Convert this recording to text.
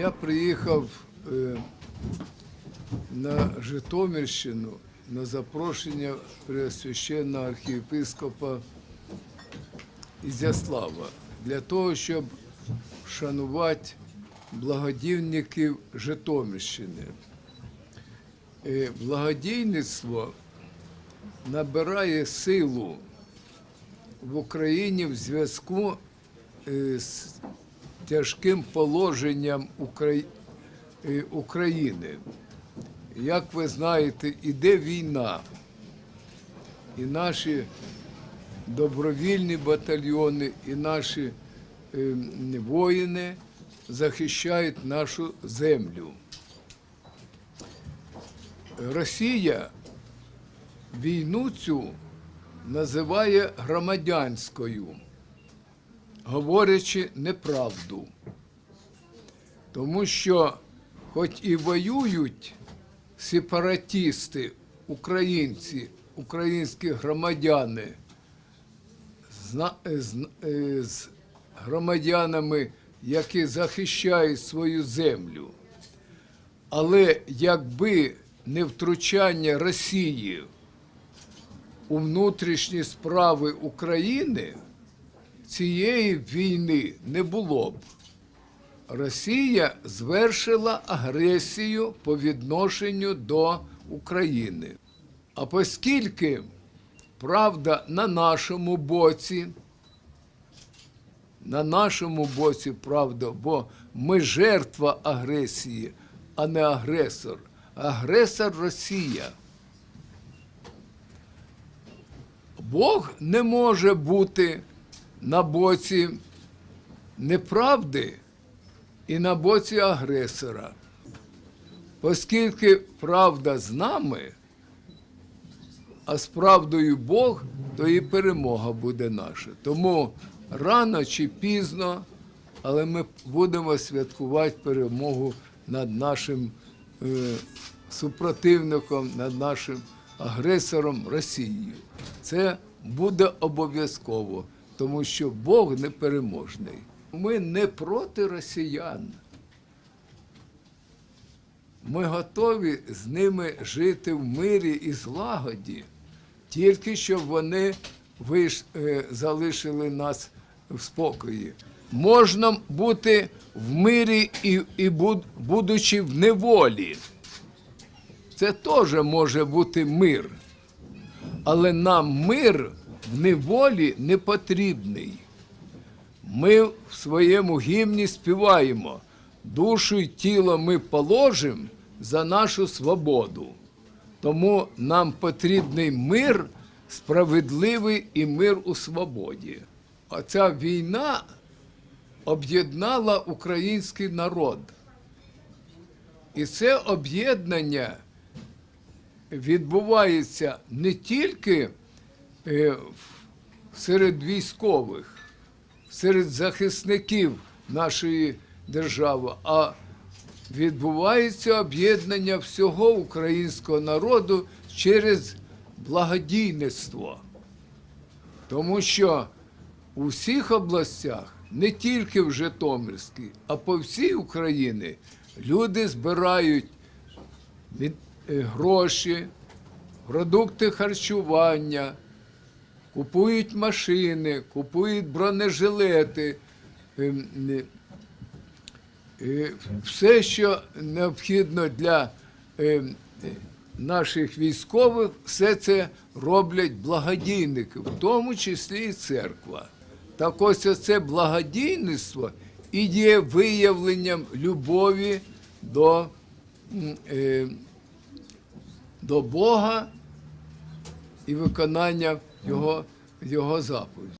Я приїхав е, на Житомирщину на запрошення Преосвященного архієпископа Ізяслава для того, щоб вшанувати благодійників Житомирщини. Е, Благодійництво набирає силу в Україні в зв'язку е, з тяжким положенням е, України. Як ви знаєте, іде війна, і наші добровільні батальйони, і наші е, воїни захищають нашу землю. Росія війну цю називає громадянською говорячи неправду. Тому що, хоч і воюють сепаратісти, українці, українські громадяни е, з громадянами, які захищають свою землю. Але якби не втручання Росії у внутрішні справи України, цієї війни не було б. Росія звершила агресію по відношенню до України. А оскільки правда на нашому боці, на нашому боці правда, бо ми жертва агресії, а не агресор. Агресор Росія. Бог не може бути на боці неправди і на боці агресора. Оскільки правда з нами, а з правдою Бог, то і перемога буде наша. Тому рано чи пізно, але ми будемо святкувати перемогу над нашим е, супротивником, над нашим агресором Росією. Це буде обов'язково, тому що Бог непереможний. Ми не проти росіян. Ми готові з ними жити в мирі і злагоді, тільки щоб вони виш, е, залишили нас в спокої. Можна бути в мирі і, і буд- будучи в неволі. Це теж може бути мир. Але нам мир неволі не потрібний. Ми в своєму гімні співаємо душу й тіло ми положимо за нашу свободу. Тому нам потрібний мир справедливий і мир у свободі. А ця війна об'єднала український народ. І це об'єднання відбувається не тільки серед військових, серед захисників нашої держави, а відбувається об'єднання всього українського народу через благодійництво. Тому що у всіх областях, не тільки в Житомирській, а по всій Україні люди збирають е, гроші, продукти харчування, купують машини, купують бронежилети, ем, е, е, все, що необхідно для ем, е, наших військових, все це роблять благодійники, в тому числі і церква. Так ось це благодійництво і є виявленням любові до, до Бога і виконання Його, його заповідей.